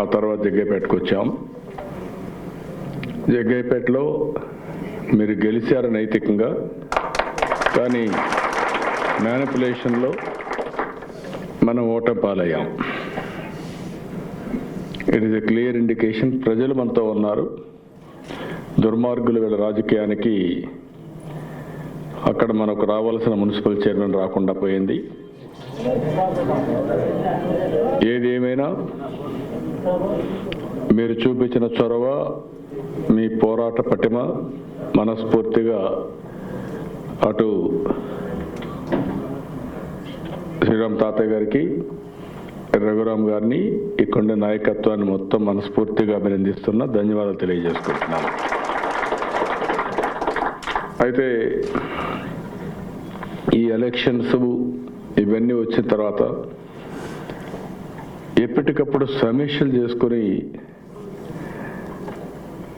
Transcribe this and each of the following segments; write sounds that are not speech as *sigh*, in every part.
ఆ తర్వాత జగ్గైపేటకు వచ్చాం. జగ్గైపేటలో మీరు గెలిచారు నైతికంగా కానీ మ్యానిపులేషన్లో మనం ఓటమి పాలయ్యాం. It is a clear indication ప్రజలు మనతో ఉన్నారు. దుర్మార్గులు వీళ్ళ రాజకీయానికి అక్కడ మనకు రావాల్సిన మున్సిపల్ చైర్మన్ రాకుండా పోయింది. ఏది ఏమైనా మీరు చూపించిన చొరవ మీ పోరాట పటిమ మనస్ఫూర్తిగా అటు శ్రీరామ్ తాతయ్య గారికి రఘురామ్ గారిని ఇక్కడ నాయకత్వాన్ని మొత్తం మనస్ఫూర్తిగా అభినందిస్తున్నా ధన్యవాదాలు తెలియజేసుకుంటున్నాను. అయితే ఈ ఎలక్షన్స్ ఇవన్నీ వచ్చిన తర్వాత ఎప్పటికప్పుడు సమీక్షలు చేసుకొని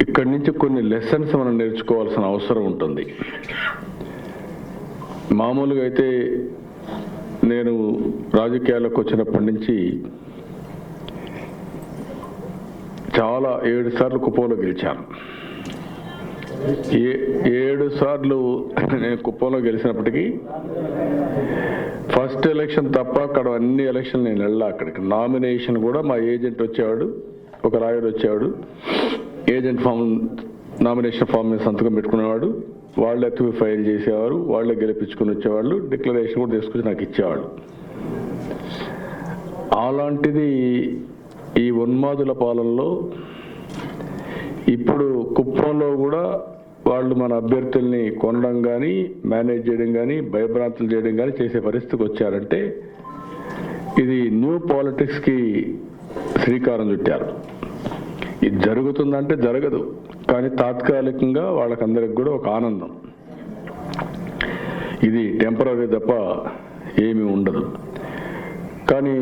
ఇక్కడి నుంచి కొన్ని లెసన్స్ మనం నేర్చుకోవాల్సిన అవసరం ఉంటుంది. మామూలుగా అయితే నేను రాజకీయాల్లోకి వచ్చినప్పటి నుంచి చాలా ఏడు సార్లు కుప్పంలో గెలిచాను. ఏ ఏడు సార్లు నేను కుప్పంలో గెలిచినప్పటికీ ఎలక్షన్ తప్ప అక్కడ అన్ని ఎలక్షన్ నేను వెళ్ళా అక్కడికి. నామినేషన్ కూడా మా ఏజెంట్ వచ్చేవాడు ఒక రాయుడు వచ్చేవాడు. ఏజెంట్ ఫామ్ నామినేషన్ ఫామ్ మీద సంతకం పెట్టుకునేవాడు. వాళ్ళు ఎత్తుకు ఫైల్ చేసేవారు వాళ్ళే గెలిపించుకుని వచ్చేవాళ్ళు. డిక్లరేషన్ కూడా తీసుకొచ్చి నాకు ఇచ్చేవాళ్ళు. అలాంటిది ఈ ఉన్మాదుల పాలనలో ఇప్పుడు కుప్పంలో కూడా వాళ్ళు మన అభ్యర్థుల్ని కొనడం కానీ మేనేజ్ చేయడం కానీ భయభ్రాంతులు చేయడం కానీ చేసే పరిస్థితికి వచ్చారంటే ఇది న్యూ పాలిటిక్స్కి శ్రీకారం చుట్టారు. ఇది జరుగుతుందంటే జరగదు కానీ తాత్కాలికంగా వాళ్ళకందరికి కూడా ఒక ఆనందం. ఇది టెంపరీ తప్ప ఏమీ ఉండదు. కానీ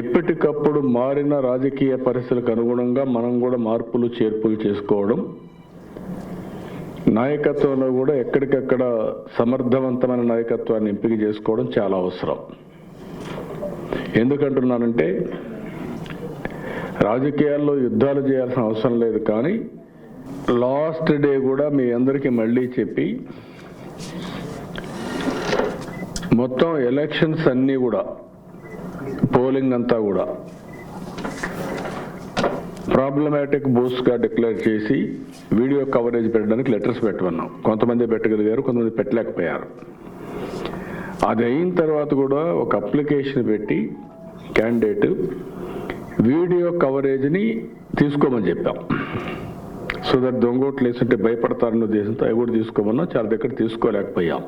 ఎప్పటికప్పుడు మారిన రాజకీయ పరిస్థితులకు అనుగుణంగా మనం కూడా మార్పులు చేర్పులు చేసుకోవడం నాయకత్వంలో కూడా ఎక్కడికక్కడ సమర్థవంతమైన నాయకత్వాన్ని ఎంపిక చేసుకోవడం చాలా అవసరం. ఎందుకంటున్నానంటే రాజకీయాల్లో యుద్ధాలు చేయాల్సిన అవసరం లేదు కానీ లాస్ట్ డే కూడా మీ అందరికీ మళ్ళీ చెప్పి మొత్తం ఎలక్షన్స్ అన్నీ కూడా పోలింగ్ అంతా కూడా ప్రాబ్లమాటిక్ బూస్గా డిక్లేర్ చేసి వీడియో కవరేజ్ పెట్టడానికి లెటర్స్ పెట్టమన్నాం. కొంతమంది పెట్టగలిగారు కొంతమంది పెట్టలేకపోయారు. అది అయిన తర్వాత కూడా ఒక అప్లికేషన్ పెట్టి క్యాండిడేట్ వీడియో కవరేజ్ని తీసుకోమని చెప్పాం. సో దట్ దొంగోట్లు వేసుంటే భయపడతారన్న ఉద్దేశంతో అవి కూడా తీసుకోమన్నా. చాలా దగ్గర తీసుకోలేకపోయాం.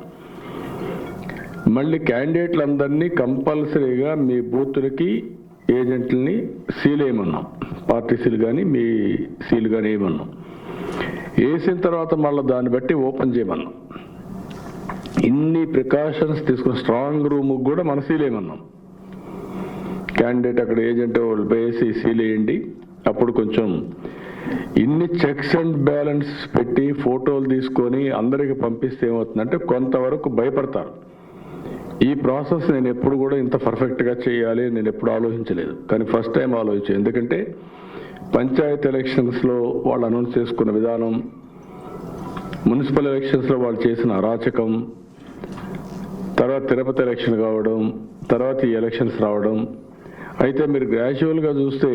మళ్ళీ క్యాండిడేట్లందరినీ కంపల్సరీగా మీ బూతులకి ఏజెంట్లని సీల్ వేయమన్నాం పార్టీ సీల్ కానీ మీ సీల్ కానీ వేయమన్నాం వేసిన తర్వాత మళ్ళీ దాన్ని బట్టి ఓపెన్ చేయమన్నాం. ఇన్ని ప్రికాషన్స్ తీసుకున్న స్ట్రాంగ్ రూమ్ కూడా మన సీలేయమన్నాం క్యాండిడేట్ అక్కడ ఏజెంట్ వాళ్ళు వేసి సీలేయండి అప్పుడు కొంచెం ఇన్ని చెక్స్ అండ్ బ్యాలెన్స్ పెట్టి ఫోటోలు తీసుకొని అందరికి పంపిస్తే ఏమవుతుందంటే కొంతవరకు భయపడతారు. ఈ ప్రాసెస్ నేను ఎప్పుడు కూడా ఇంత పర్ఫెక్ట్గా చేయాలి నేను ఎప్పుడు ఆలోచించలేదు. కానీ ఫస్ట్ టైం ఆలోచించాను. ఎందుకంటే పంచాయత్ ఎలక్షన్స్లో వాళ్ళు అనౌన్స్ చేసుకున్న విధానం మున్సిపల్ ఎలక్షన్స్లో వాళ్ళు చేసిన అరాచకం తర్వాత తిరుపతి ఎలక్షన్ కావడం తర్వాత ఈ ఎలక్షన్స్ రావడం. అయితే మీరు గ్రాడ్యువల్గా చూస్తే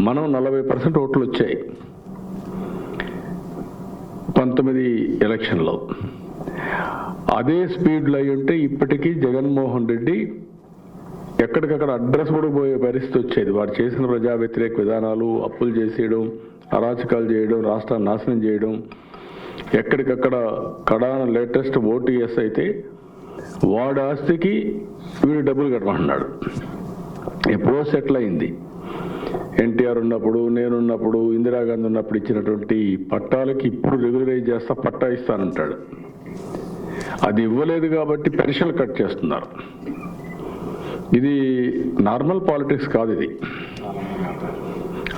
మనం నలభై పర్సెంట్ ఓట్లు వచ్చాయి పంతొమ్మిది ఎలక్షన్లో అదే స్పీడ్లో అయి ఉంటే ఇప్పటికీ జగన్మోహన్ రెడ్డి ఎక్కడికక్కడ అడ్రస్ కూడా పోయే పరిస్థితి వచ్చేది. వాడు చేసిన ప్రజా వ్యతిరేక విధానాలు అప్పులు చేసేయడం అరాచకాలు చేయడం రాష్ట్రాన్ని నాశనం చేయడం ఎక్కడికక్కడ కడాన లేటెస్ట్ ఓటీఎస్ అయితే వాడి ఆస్తికి వీడు డబ్బులు కట్టమంటున్నాడు. ఎప్పుడో సెటిల్ అయింది ఎన్టీఆర్ ఉన్నప్పుడు నేనున్నప్పుడు ఇందిరాగాంధీ ఉన్నప్పుడు ఇచ్చినటువంటి పట్టాలకి ఇప్పుడు రెగ్యులరైజ్ చేస్తా పట్టా ఇస్తానంటాడు. అది ఇవ్వలేదు కాబట్టి పెన్షన్లు కట్ చేస్తున్నారు. ఇది నార్మల్ పాలిటిక్స్ కాదు ఇది.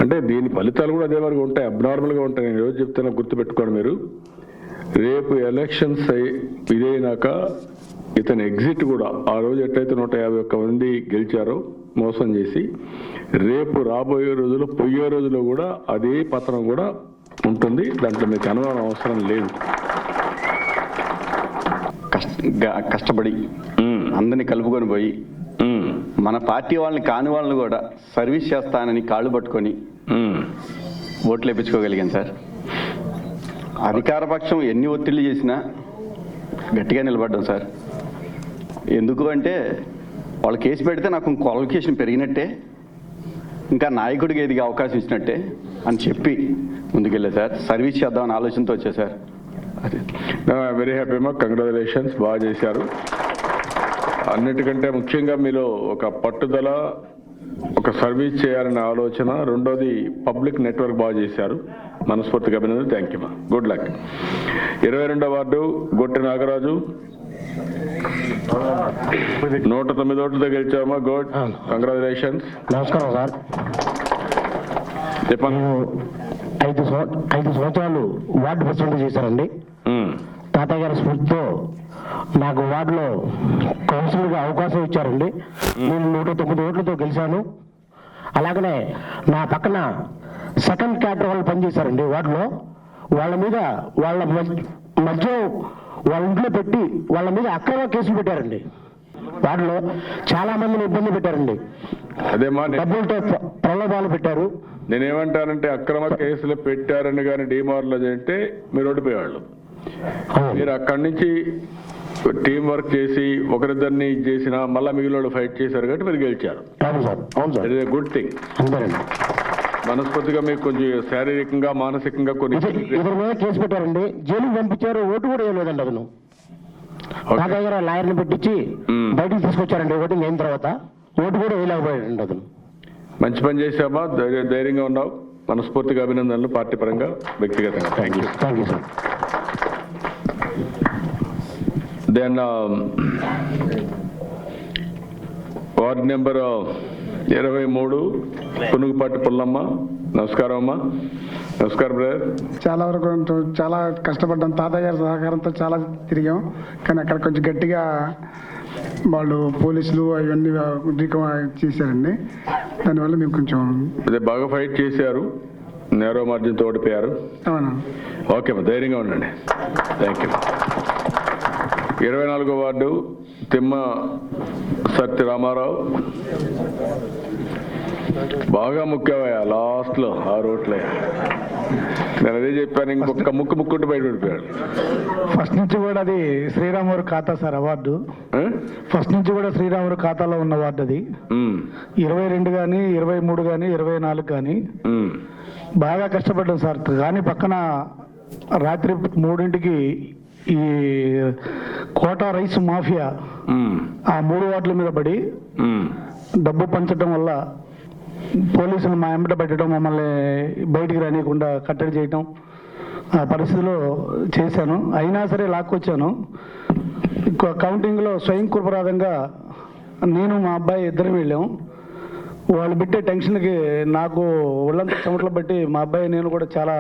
అంటే దీని ఫలితాలు కూడా అదే వరకు ఉంటాయి అబ్నార్మల్గా ఉంటాయి. నేను రోజు చెప్తున్నా గుర్తుపెట్టుకోండి మీరు. రేపు ఎలక్షన్స్ అయి- ఇదైనాక ఇతని ఎగ్జిట్ కూడా ఆ రోజు ఎట్లయితే నూట యాభై ఒక్క మంది గెలిచారో మోసం చేసి రేపు రాబోయే రోజుల్లో పోయే రోజుల్లో కూడా అదే పత్రం కూడా ఉంటుంది. దాంట్లో మీకు అనుమానం అవసరం లేదు. కష్ట కష్టపడి అందరిని కలుపుకొని పోయి మన పార్టీ వాళ్ళని కాని వాళ్ళని కూడా సర్వీస్ చేస్తానని కాళ్ళు పట్టుకొని ఓట్లు వేయించుకోగలిగాను సార్. అధికార పక్షం ఎన్ని ఒత్తిళ్ళు చేసినా గట్టిగా నిలబడ్డాం సార్. ఎందుకు అంటే వాళ్ళు కేసు పెడితే నాకు క్వాలిఫికేషన్ పెరిగినట్టే ఇంకా నాయకుడికి ఎదిగే అవకాశం ఇచ్చినట్టే అని చెప్పి ముందుకెళ్ళా సార్. సర్వీస్ చేద్దామని ఆలోచనతో వచ్చా సార్. అది. వెరీ హ్యాపీ అమ్మా. కంగ్రాచులేషన్స్ బాగా చేశారు. అన్నిటికంటే ముఖ్యంగా మీలో ఒక పట్టుదల ఒక సర్వీస్ చేయాలనే ఆలోచన రెండోది పబ్లిక్ నెట్వర్క్ బాగా చేశారు. మనస్ఫూర్తిగా అభినందన థ్యాంక్ యూ మా గుడ్ లక్ ఇరవై రెండో వార్డు గొట్టి నాగరాజు. నూట తొమ్మిది ఓట్లతో గెలిచామా గుడ్ కంగ్రాచులేషన్స్ నమస్కారం సార్. చెప్పండి. ఐదు ఐదు సంవత్సరాలు వార్డు ప్రెసిడెంట్ చేశానండి. ఉమ్, తాతయ్య గారి స్ఫూర్తితో నాకు వార్డులో కౌన్సిలర్గా అవకాశం ఇచ్చారండి. నేను నూట తొమ్మిది ఓట్లతో గెలిచాను. అలాగనే నా పక్కన సెకండ్ క్యాటర్ వాళ్ళు పనిచేశారండి వార్డులో. వాళ్ళ మీద వాళ్ళ మధ్య- వాళ్ళ ఇంట్లో పెట్టి వాళ్ళ మీద అక్రమ కేసులు పెట్టారండి. వార్డులో చాలా మందిని ఇబ్బంది పెట్టారండి. అదేమా డబ్బులతో ప్ర- ప్రలోభాలు పెట్టారు. నేనేమంటానంటే అక్రమ కేసులు పెట్టారని కానీ డీమార్లో అంటే మీరు ఓడిపోయేవాళ్ళు. మీరు అక్కడి నుంచి టీం వర్క్ చేసి ఒకరిద్దరిని చేసినా మళ్ళా మిగిలిన ఫైట్ చేశారు కాబట్టి మీరు గెలిచారు. ఇట్ ఇస్ గుడ్ థింగ్ మనస్ఫూర్తిగా మీకు కొంచెం శారీరకంగా మానసికంగా కొన్ని ఇతని మీద కేసు పెట్టారండి. జైలుకి పంపించారు ఓటు కూడా వేయలేదండి అతను. నా దగ్గర లాయర్ని పెట్టించి మ్మ్. బయటికి తీసుకొచ్చారండి ఓటింగ్ అయిన తర్వాత. ఓటు కూడా వేయలేకపోయాడండి అతను. మంచి పని చేశామా ధైర్య ధైర్యంగా ఉన్నావు. మనస్ఫూర్తిగా అభినందనలు పార్టీ పరంగా వ్యక్తిగతంగా. Thank you thank you sir then ward number ఇరవై మూడు పునుగుపాటి పుల్లమ్మ. నమస్కారం అమ్మా. నమస్కారం బ్రదర్ చాలా వరకు చాలా కష్టపడ్డాం. తాతయ్య గారి సహకారంతో చాలా తిరిగాం. కానీ అక్కడ కొంచెం గట్టిగా వాళ్ళు పోలీసులు అవన్నీ చేశారండి. దానివల్ల మేము కొంచెం అదే బాగా ఫైట్ చేశారు. నేరో మార్జిన్తో ఓడిపోయారు. అవును? ఓకే అమ్మా ధైర్యంగా ఉండండి. థ్యాంక్ యూ ఇరవై నాలుగో వార్డు తిమ్మ సత్య రామారావు. బాగా ముఖ్యమయ్యా లాస్ట్లో ఆ రోట్లే నేను అదే చెప్పాను ఇంకొక ముక్కు ముక్కుంటూ బయట పడిపోయాడు. ఫస్ట్ నుంచి కూడా అది శ్రీరామూరు ఖాతా సార్ అవార్డు? ఫస్ట్ నుంచి కూడా శ్రీరామూరు ఖాతాలో ఉన్న అవార్డు అది. ఇరవై రెండు కానీ ఇరవై మూడు కానీ ఇరవై నాలుగు కానీ. బాగా కష్టపడ్డాం సార్. కానీ పక్కన రాత్రి మూడింటికి ఈ కోటా రైస్ మాఫియా ఆ మూడు వార్డుల మీద పడి. డబ్బు పంచడం వల్ల పోలీసులు మా ఎంబట పెట్టడం మమ్మల్ని బయటికి రానియకుండా కట్టడి చేయటం ఆ పరిస్థితిలో చేశాను. అయినా సరే లాక్కొచ్చాను. కౌంటింగ్లో స్వయం కృపరాధంగా నేను మా అబ్బాయి ఇద్దరం వెళ్ళాం. వాళ్ళు పెట్టే టెన్షన్కి నాకు ఒళ్ళంతా చెమటలు బట్టి మా అబ్బాయి నేను కూడా చాలా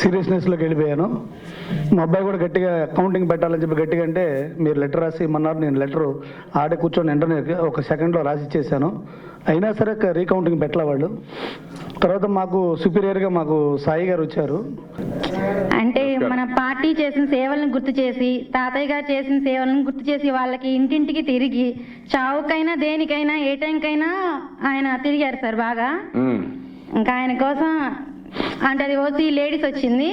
సీరియస్నెస్లోకి వెళ్ళిపోయాను. మా అబ్బాయి కూడా గట్టిగా కౌంటింగ్ పెట్టాలని చెప్పి గట్టిగా అంటే మీరు లెటర్ రాసి ఇమ్మన్నారు నేను లెటర్ ఆడే కూర్చొని వెంటనే ఒక సెకండ్లో రాసి ఇచ్చేసాను. అయినా సరే రీకౌంటింగ్ పెట్టలే వాళ్ళు. తర్వాత మాకు సుపీరియర్గా మాకు సాయి గారు వచ్చారు. అంటే మన పార్టీ చేసిన సేవలను గుర్తు చేసి తాతయ్య గారు చేసిన సేవలను గుర్తు చేసి వాళ్ళకి ఇంటింటికి తిరిగి చావుకైనా దేనికైనా ఏ టైంకైనా ఆయన తిరిగారు సార్ బాగా. ఇంకా ఆయన కోసం అంటే అది ఓసీ లేడీస్ వచ్చింది.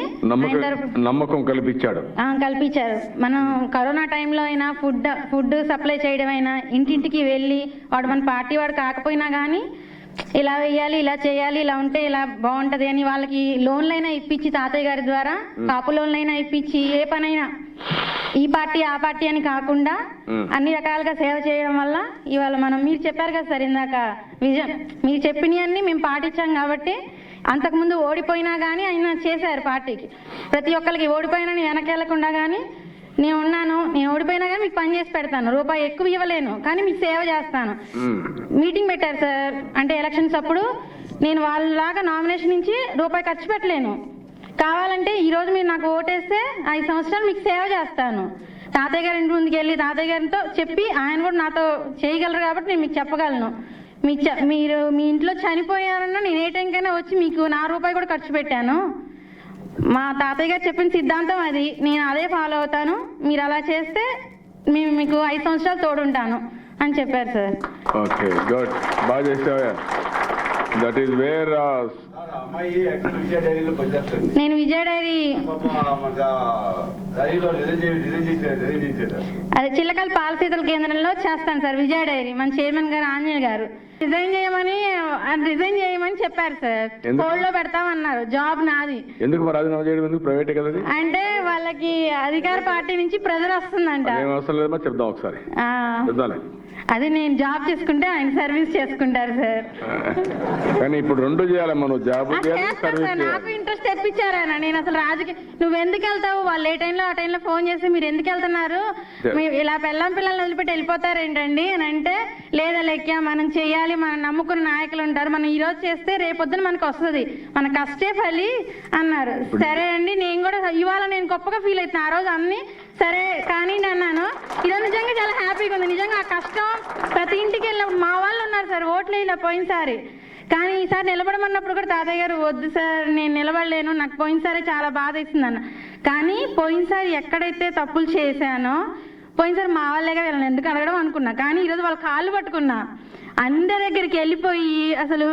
నమ్మకం కల్పించాడు. ఆ, కల్పించారు. మనం కరోనా టైంలో అయినా ఫుడ్ ఫుడ్ సప్లై చేయడం అయినా ఇంటింటికి వెళ్ళి వాడు మన పార్టీ వాడు కాకపోయినా కానీ ఇలా వేయాలి ఇలా చేయాలి ఇలా ఉంటే ఇలా బాగుంటది అని వాళ్ళకి లోన్లైనా ఇప్పించి తాతయ్య గారి ద్వారా కాపు లోన్లైనా ఇప్పించి ఏ పనైనా ఈ పార్టీ ఆ పార్టీ అని కాకుండా. అన్ని రకాలుగా సేవ చేయడం వల్ల ఇవాళ మనం మీరు చెప్పారు కదా సార్ ఇందాక విజయం మీరు చెప్పినవన్నీ మేము పాటించాం కాబట్టి అంతకుముందు ఓడిపోయినా కానీ ఆయన చేశారు పార్టీకి. ప్రతి ఒక్కరికి ఓడిపోయినా నేను వెనకెళ్ళకుండా కానీ నేను ఉన్నాను నేను ఓడిపోయినా కానీ మీకు పని చేసి పెడతాను రూపాయి ఎక్కువ ఇవ్వలేను కానీ మీకు సేవ చేస్తాను. మీటింగ్ పెట్టారు సార్ అంటే ఎలక్షన్స్ అప్పుడు నేను వాళ్ళలాగా నామినేషన్ నుంచి రూపాయి ఖర్చు పెట్టలేను. కావాలంటే ఈ రోజు మీరు నాకు ఓటేస్తే ఐదు సంవత్సరాలు మీకు సేవ చేస్తాను. తాతయ్య గారి ఇంటి ముందుకు వెళ్ళి తాతయ్య గారితో చెప్పి ఆయన కూడా నాతో చేయగలరు కాబట్టి నేను మీకు చెప్పగలను. మీ చ- మీరు మీ ఇంట్లో చనిపోయారన్నా నేను ఏ టైంకైనా వచ్చి మీకు నా రూపాయి కూడా ఖర్చు పెట్టాను. మా తాతయ్య గారు చెప్పిన సిద్ధాంతం అది. నేను అదే ఫాలో అవుతాను. మీరు అలా చేస్తే మేము మీకు ఐదు సంవత్సరాలు తోడుంటాను అని చెప్పారు సార్. Okay good. బాగా చేసావా. దట్ ఈస్ వేర్ నేను విజయ డైరీ మన అదే చిల్లకల్ పాల శీతల కేంద్రంలో చేస్తాను సార్ విజయ డైరీ మన చైర్మన్ గారు ఆంజనేయ గారు. రిజైన్ చేయమని రిజైన్ చేయమని చెప్పారు సార్. ఎందుకు? హోల్డ్లో పెడతామన్నారు జాబ్ నాది. ఎందుకు ప్రైవేటే కదా అంటే వాళ్ళకి అధికార పార్టీ నుంచి ప్రెజర్ వస్తుందంట. చెప్దాం ఒకసారి. అది నేను జాబ్ చేసుకుంటే ఆయన సర్వీస్ చేసుకుంటారు సార్. కానీ ఇప్పుడు రెండు జాబ్ చేయాలి సర్వీస్ సార్ నాకు ఇంట్రెస్ట్ తెప్పించారు నేను అసలు రాజకీయ నువ్వు ఎందుకు వెళ్తావు? వాళ్ళు ఏ టైంలో ఆ టైంలో ఫోన్ చేసి మీరు ఎందుకు వెళ్తున్నారు? మీ ఇలా పెళ్ళం పిల్లల్ని వదిలిపెట్టి వెళ్ళిపోతారు ఏంటండి అని అంటే లేదా లెక్క మనం చేయాలి మనం నమ్ముకున్న నాయకులు ఉంటారు. మనం ఈ రోజు చేస్తే రేపొద్దున మనకు వస్తుంది. మన కష్టే ఫలి అన్నారు. సరే అండి నేను కూడా ఇవాళ నేను గొప్పగా ఫీల్ అవుతున్నా. ఆ రోజు అన్ని సరే కానీ నేను అన్నాను ఈరోజు నిజంగా చాలా హ్యాపీగా ఉంది. నిజంగా ఆ కష్టం ప్రతి ఇంటికి వెళ్ళినప్పుడు మా వాళ్ళు ఉన్నారు సార్. ఓట్లు ఇలా పోయినసారి. కానీ ఈసారి నిలబడమన్నప్పుడు కూడా తాతయ్య గారు వద్దు సార్ నేను నిలబడలేను. నాకు పోయినసారి చాలా బాధ వేసింది అన్న. కానీ పోయినసారి ఎక్కడైతే తప్పులు చేశానో పోయినసారి మా వాళ్ళేగా వెళ్ళను ఎందుకు అడగడం అనుకున్నా. కానీ ఈరోజు వాళ్ళ కాళ్ళు పట్టుకున్నా. అందరి దగ్గరికి వెళ్ళిపోయి అసలు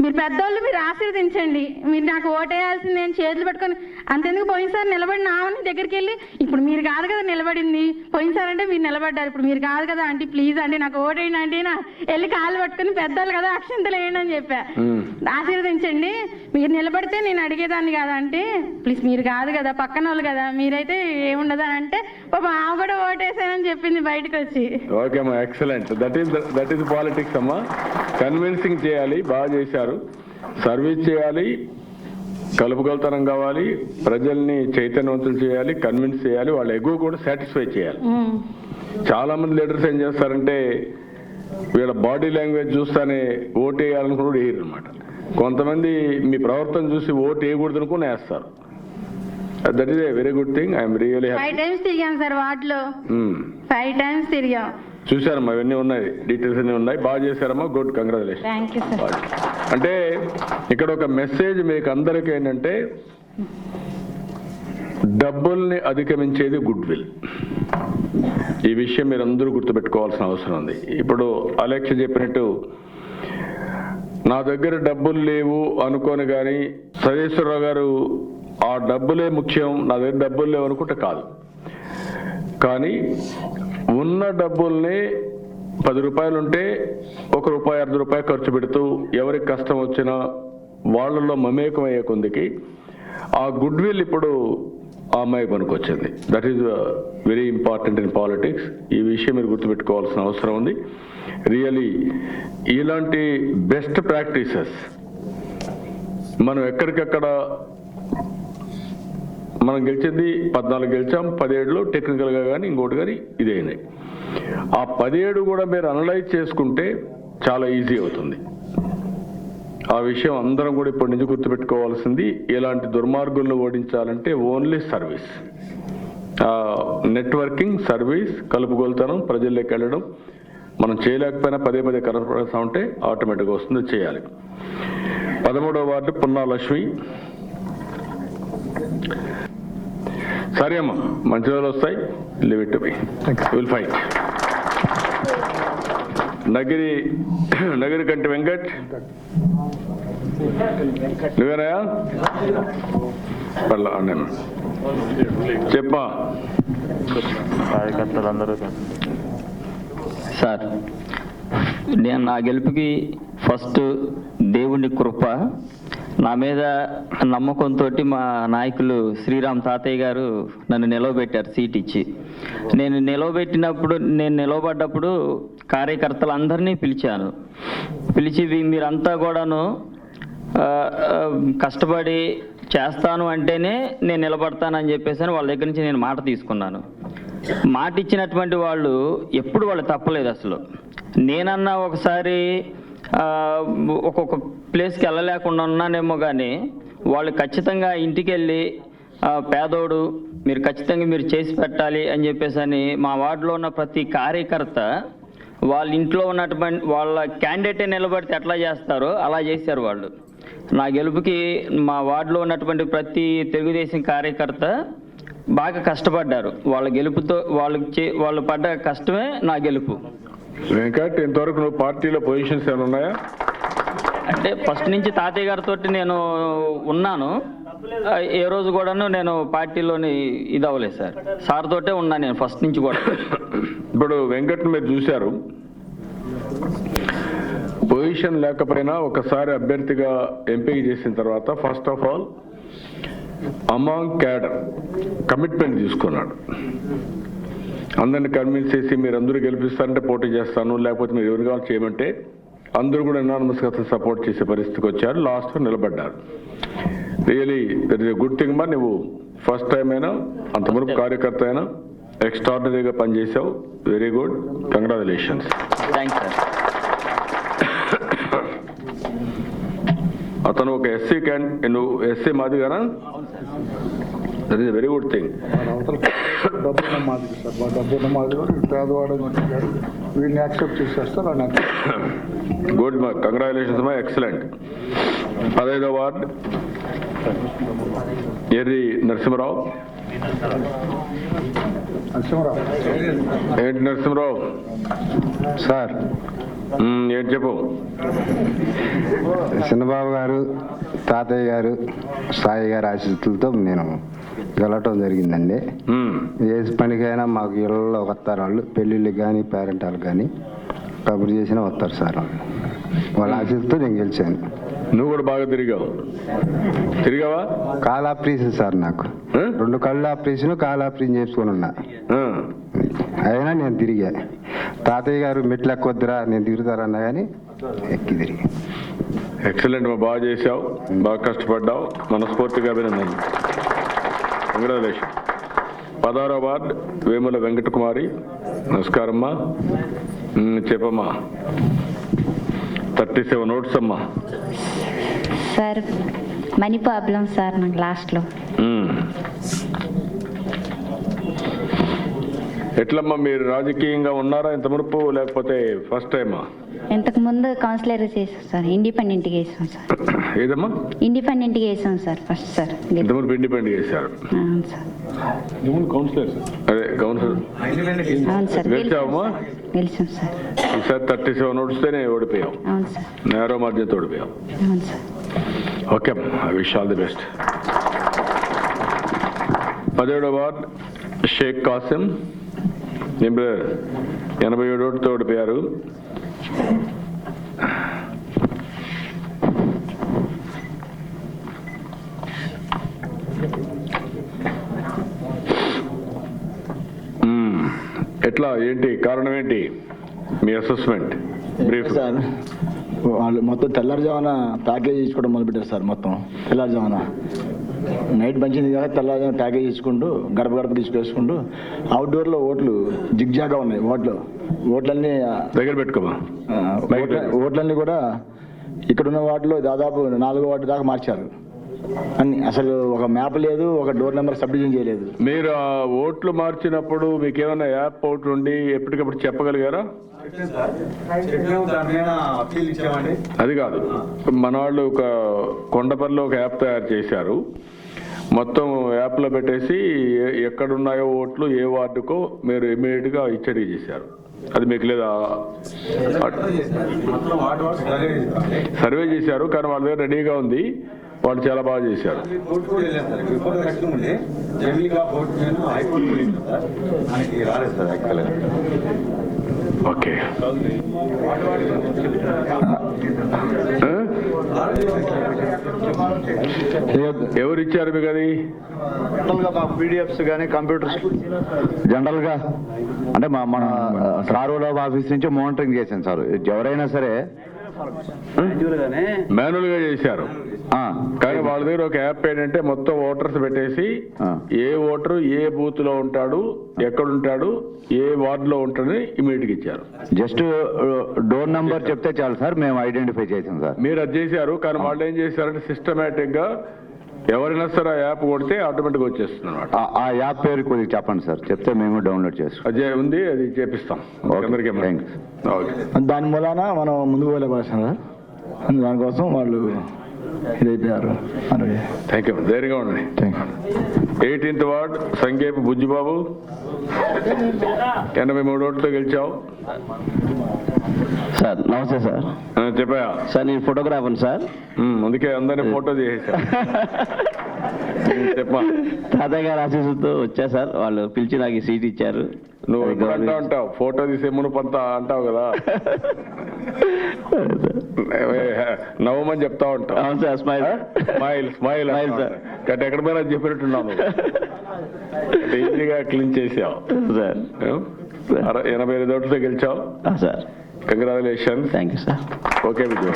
మీరు పెద్దోళ్ళు మీరు ఆశీర్వదించండి. మీరు నాకు ఓటేయాల్సింది నేను చేతులు పట్టుకొని అంతెందుకు పోయినసారి నిలబడిన ఆమెని దగ్గరికి వెళ్ళి ఇప్పుడు మీరు కాదు కదా నిలబడింది. పోయినసారి అంటే మీరు నిలబడ్డారు. ఇప్పుడు మీరు కాదు కదా ఆంటీ ప్లీజ్ అండి నాకు ఓటేయండి అంటే నా వెళ్ళి కాళ్ళు పట్టుకొని పెద్దోళ్ళు కదా అక్షంతలు వేయండి అని చెప్పా. ఆశీర్వదించండి. మీరు నిలబడితే నేను అడిగేదాన్ని కదా అంటే ప్లీజ్ మీరు కాదు కదా పక్కన వాళ్ళు కదా మీరైతే ఏముండదు అని అంటే పాప ఆమె కూడా ఓటేసానని చెప్పింది బయటకు వచ్చి ఓకే అమ్మా excellent that is that is politics అమ్మా. కన్విన్సింగ్ చేయాలి బాగా చేశారు. సర్వీస్ చేయాలి కలుపుగలుతనం కావాలి ప్రజల్ని చైతన్యవంతులు చేయాలి కన్విన్స్ చేయాలి వాళ్ళ ఎగువ కూడా సాటిస్ఫై చేయాలి. చాలా మంది లీడర్స్ ఏం చేస్తారంటే వీళ్ళ బాడీ లాంగ్వేజ్ చూస్తానే ఓటు వేయాలనుకుని కూడా వేయరు అనమాట కొంతమంది మీ ప్రవర్తన చూసి ఓటు వేయకూడదు అనుకుని వేస్తారు. That is a very good thing I'm really five times తిరిగాం సార్ వార్డులో. ఫైవ్ టైమ్స్ తిరిగాం. చూశారమ్మా ఇవన్నీ ఉన్నాయి. డీటెయిల్స్ అన్నీ ఉన్నాయి. బాగా చేశారమ్మా. గుడ్ కంగ్రాచులేషన్ అంటే ఇక్కడ ఒక మెసేజ్ మీకు అందరికీ ఏంటంటే డబ్బుల్ని అధిగమించేది గుడ్ విల్ ఈ విషయం మీరు అందరూ గుర్తుపెట్టుకోవాల్సిన అవసరం ఉంది. ఇప్పుడు అలెక్స్ చెప్పినట్టు నా దగ్గర డబ్బులు లేవు అనుకోని కానీ సజేశ్వరరావు గారు ఆ డబ్బులే ముఖ్యం నా దగ్గర డబ్బులు లేవు అనుకుంటే కాదు. కానీ ఉన్న డబ్బుల్ని పది రూపాయలు ఉంటే ఒక రూపాయి అర్ధ రూపాయి ఖర్చు పెడుతూ ఎవరికి కష్టం వచ్చినా వాళ్ళల్లో మమేకమయ్యే కొందికి ఆ గుడ్ విల్ ఇప్పుడు ఆ అమ్మాయి పనికొచ్చింది. That is very important in politics ఈ విషయం మీరు గుర్తుపెట్టుకోవాల్సిన అవసరం ఉంది. రియలీ ఇలాంటి బెస్ట్ ప్రాక్టీసెస్ మనం ఎక్కడికక్కడ మనం గెలిచింది పద్నాలుగు గెలిచాం పదిహేడులో టెక్నికల్గా కానీ ఇంకోటి కానీ ఇదైనాయి. ఆ పదిహేడు కూడా మీరు అనలైజ్ చేసుకుంటే చాలా ఈజీ అవుతుంది. ఆ విషయం అందరం కూడా ఇప్పటి నుంచి గుర్తుపెట్టుకోవాల్సింది. ఇలాంటి దుర్మార్గులను ఓడించాలంటే ఓన్లీ సర్వీస్. నెట్వర్కింగ్ సర్వీస్ కలుపుకొలుతనం ప్రజల్లోకి వెళ్ళడం. మనం చేయలేకపోయినా పదే పదే కనపడతా ఉంటే ఆటోమేటిక్గా వస్తుంది చేయాలి. పదమూడవ వార్డు పున్నా లక్ష్మి. సరే అమ్మా మంచి రోజులు వస్తాయి. Leave it we will fight Nagiri Nagiri Kanti Venkat. నువ్వేనాయా పర్లా చెప్పా. కార్యకర్తలందరూ సార్ నేను నా గెలుపుకి ఫస్ట్ దేవుని కృప నా మీద నమ్మకంతో మా నాయకులు శ్రీరామ్ తాతయ్య గారు నన్ను నిలవబెట్టారు సీట్ ఇచ్చి. నేను నిలవబెట్టినప్పుడు నేను నిలవబడ్డప్పుడు కార్యకర్తలందరినీ పిలిచాను. పిలిచి మీరంతా కూడాను కష్టపడి చేస్తాను అంటేనే నేను నిలబడతానని చెప్పేసి అని వాళ్ళ దగ్గర నుంచి నేను మాట తీసుకున్నాను. మాట ఇచ్చినటువంటి వాళ్ళు ఎప్పుడు వాళ్ళు తప్పలేదు అసలు. నేనన్నా ఒకసారి ఒక్కొక్క ప్లేస్కి వెళ్ళలేకుండా ఉన్నానేమో కానీ వాళ్ళు ఖచ్చితంగా ఇంటికి వెళ్ళి పేదోడు మీరు ఖచ్చితంగా మీరు చేసి పెట్టాలి అని చెప్పేసి అని మా వార్డులో ఉన్న ప్రతి కార్యకర్త వాళ్ళ ఇంట్లో ఉన్నటువంటి వాళ్ళ క్యాండిడేట్ నిలబడితే ఎట్లా చేస్తారో అలా చేశారు వాళ్ళు. నా గెలుపుకి మా వార్డులో ఉన్నటువంటి ప్రతి తెలుగుదేశం కార్యకర్త బాగా కష్టపడ్డారు. వాళ్ళ గెలుపుతో వాళ్ళకి వాళ్ళు పడ్డ కష్టమే నా గెలుపు. వెంకట్ ఇంతవరకు నువ్వు పార్టీలో పొజిషన్స్ ఏమైనా ఉన్నాయా? అంటే ఫస్ట్ నుంచి తాతయ్య గారితో నేను ఉన్నాను. ఏ రోజు కూడాను నేను పార్టీలోని ఇది అవ్వలేదు సార్. సార్ తోటే ఉన్నాను నేను ఫస్ట్ నుంచి కూడా. ఇప్పుడు వెంకట్ని మీరు చూశారు. పొజిషన్ లేకపోయినా ఒకసారి అభ్యర్థిగా ఎంపిక చేసిన తర్వాత first of all among cadre commitment తీసుకున్నాడు. అందరిని కన్విన్స్ చేసి మీరు అందరూ గెలిపిస్తారంటే పోటీ చేస్తాను లేకపోతే మీరు ఎవరు కావాలి చేయమంటే అందరూ కూడా ఎనానమస్గా సపోర్ట్ చేసే పరిస్థితికి వచ్చారు. లాస్ట్లో నిలబడ్డారు. రియలీ ఇస్ గుడ్ థింగ్ మా నువ్వు ఫస్ట్ టైం అయినా అంతవరకు కార్యకర్త అయినా ఎక్స్ట్రాడినరీగా పనిచేసావు. వెరీ గుడ్ కంగ్రాచులేషన్స్ అతను ఒక ఎస్సీ క్యాన్ నువ్వు ఎస్సీ మాది కదా that is very good thing డబ్బున్న మాది సార్ మా డబ్బున్న మాది పేదవాడు గారు వీడిని యాక్సెప్ట్ చేసేస్తారు అని గుడ్ మా కంగ్రాచులేషన్స్ మా ఎక్సలెంట్ పదహైదో వార్డ్ ఎర్రి నరసింహరావు నరసింహరావు ఏంటి నరసింహరావు సార్ ఏంటి చెప్పు? చిన్నబాబు గారు తాతయ్య గారు సాయి గారి ఆశీస్సులతో నేను గెలవటం జరిగిందండి. ఏ పనికైనా మాకు ఇళ్ళలో వస్తారు వాళ్ళు. పెళ్ళిళ్ళకి కానీ పేరెంటాలు కానీ కబురు చేసినా వస్తారు సార్ వాళ్ళు. వాళ్ళ ఆశీస్సులతో నేను గెలిచాను. నువ్వు కూడా బాగా తిరిగావు. తిరిగావా? కాలు ఆపరేషన్ సార్ నాకు? రెండు కళ్ళు ఆపరేషన్ కాలు ఆపరేషన్ చేసుకుని ఉన్నా. అయినా నేను తిరిగా. తాతయ్య గారు మెట్లు ఎక్కొద్దురా నేను తిరుగుతారన్నా కానీ ఎక్కి తిరిగి. ఎక్సలెంట్ బాగా చేసావు బాగా కష్టపడ్డావు. మనస్ఫూర్తిగా అభినందనలు. కంగ్రాచులేషన్. పదహారో వార్డ్ వేముల వెంకటకుమారి. నమస్కారమ్మా. చెప్పమ్మా. థర్టీ సెవెన్ ఓట్స్ అమ్మా. సార్ మనీ ప్రాబ్లం సార్ నాకు లాస్ట్లో. ఎట్లమ్మా మీరు రాజకీయంగా ఉన్నారా? ఇంత మునుపు లేకపోతే ఫస్ట్ టైమా ఇంతకు ముందు కౌన్సిలర్ చేసాం సార్ ఇండిపెండెంట్గా వేసాం సార్. ఏదమ్మా? ఇండిపెండెంట్గా వేసాం సార్ ఫస్ట్ సార్. ఇంత మునుపు ఇండిపెండెంట్ చేశారు. అవును సార్. అదే కౌన్సిలర్ అవును సార్ గెలిచావమ్మా? గెలిచాం సార్ ఈసారి థర్టీ సెవెన్ ఓట్స్తేనే ఓడిపోయావు అవును సార్. నేరో మార్జిన్తో ఓడిపోయావు అవును sir. Okay I wish all the best. పదిహేడో వార్డ్ షేక్ కాసిం. ఎనభై ఏడు ఓటుతో ఓడిపోయారు. ఎట్లా? ఏంటి? కారణం ఏంటి? మీ అసెస్మెంట్ బ్రీఫ్ సార్ వాళ్ళు మొత్తం తెల్లారుజామున ప్యాకేజ్ ఇచ్చుకోవడం మొదలుపెట్టారు సార్ మొత్తం. తెల్లారుజామున. నైట్ మంచిది కదా తెల్లారుజామున ప్యాకేజ్ ఇచ్చుకుంటూ గడప గడప తీసుకొచ్చుకుంటూ అవుట్డోర్లో ఓట్లు జిగ్జాగా ఉన్నాయి ఓట్లు. ఓట్లన్నీ దగ్గర పెట్టుకోమా? ఓట్లన్నీ కూడా ఇక్కడున్న వాటిలో దాదాపు నాలుగో వాటి దాకా మార్చారు. అన్ని అసలు ఒక మ్యాప్ లేదు ఒక డోర్ నెంబర్ సబ్ డివిజన్ చేయలేదు. మీరు ఆ ఓట్లు మార్చినప్పుడు మీకు ఏమైనా యాప్ అవుట్ ఉండి ఎప్పటికప్పుడు చెప్పగలిగారా? అది కాదు. మన వాళ్ళు ఒక కొండపల్లిలో ఒక యాప్ తయారు చేశారు. మొత్తం యాప్లో పెట్టేసి ఎక్కడున్నాయో ఓట్లు ఏ వార్డుకో మీరు ఇమీడియట్గా ఇచ్చడి చేశారు. అది మీకు లేదా. సర్వే చేశారు కానీ వాళ్ళ దగ్గర రెడీగా ఉంది. వాళ్ళు చాలా బాగా చేశారు. ఓకే? ఎవరు ఇచ్చారు మీకు అది? పీడిఎఫ్స్ కానీ కంప్యూటర్స్ జనరల్గా? అంటే మా మన సార్ ఆఫీస్ నుంచి మానిటరింగ్ చేశాను సార్. ఎవరైనా సరే మాన్యువల్గా చేశారు. ఆ, కానీ వాళ్ళ దగ్గర ఒక యాప్ ఏంటంటే మొత్తం ఓటర్స్ పెట్టేసి. ఏ ఓటరు ఏ బూత్లో ఉంటాడు ఎక్కడ ఉంటాడు ఏ వార్డ్లో ఉంటాడని ఇమీడియట్గా ఇచ్చారు. జస్ట్ డోర్ నంబర్ చెప్తే చాలు సార్ మేము ఐడెంటిఫై చేసాం సార్. మీరు అది చేశారు కానీ వాళ్ళు ఏం చేశారంటే సిస్టమేటిక్గా ఎవరైనా సరే ఆ యాప్ కొడితే ఆటోమేటిక్గా వచ్చేస్తుంది అనమాట ఆ యాప్ పేరు కొద్దిగా చెప్పండి సార్. చెప్తే మేము డౌన్లోడ్ చేసుకుంటాం అదే ఉంది అది చేపిస్తాం. అందరికీ థ్యాంక్ ఓకే. దాని మూలాన మనం ముందుకు సార్. అందు దానికోసం వాళ్ళు ఇదైపోయారు మరి థ్యాంక్ యూ ధైర్యంగా ఉండండి ఎయిటీన్త్ వార్డ్ సంకేప్ బుజ్జిబాబు. ఎనభై మూడు ఓట్లతో గెలిచావు. సార్ నమస్తే సార్. ఆ, చెప్పాయా సార్ నేను ఫోటోగ్రాఫర్ సార్. అందుకే అందరినీ ఫోటో చేసేసా *laughs* చెప్పమా తాతయ్య గారు ఆశీస్సుతో వచ్చా సార్. వాళ్ళు పిలిచి నాకు సీట్ ఇచ్చారు. నువ్వు అది ఎప్పుడు అంటా ఉంటావు? ఫోటో తీసే మునుపంతా అంటావు కదా. నవ్వమని చెప్తా ఉంటావు. అవును sir smile smile smile sir. గట్ ఎక్కడ పోయినా చెప్పినట్టున్నావు. అంటే ఈజీగా క్లీన్ చేసావు. సార్. ఎనభై ఐదు ఓట్లతో గెలిచావు. Sir. Congratulations thank you sir okay Vijay.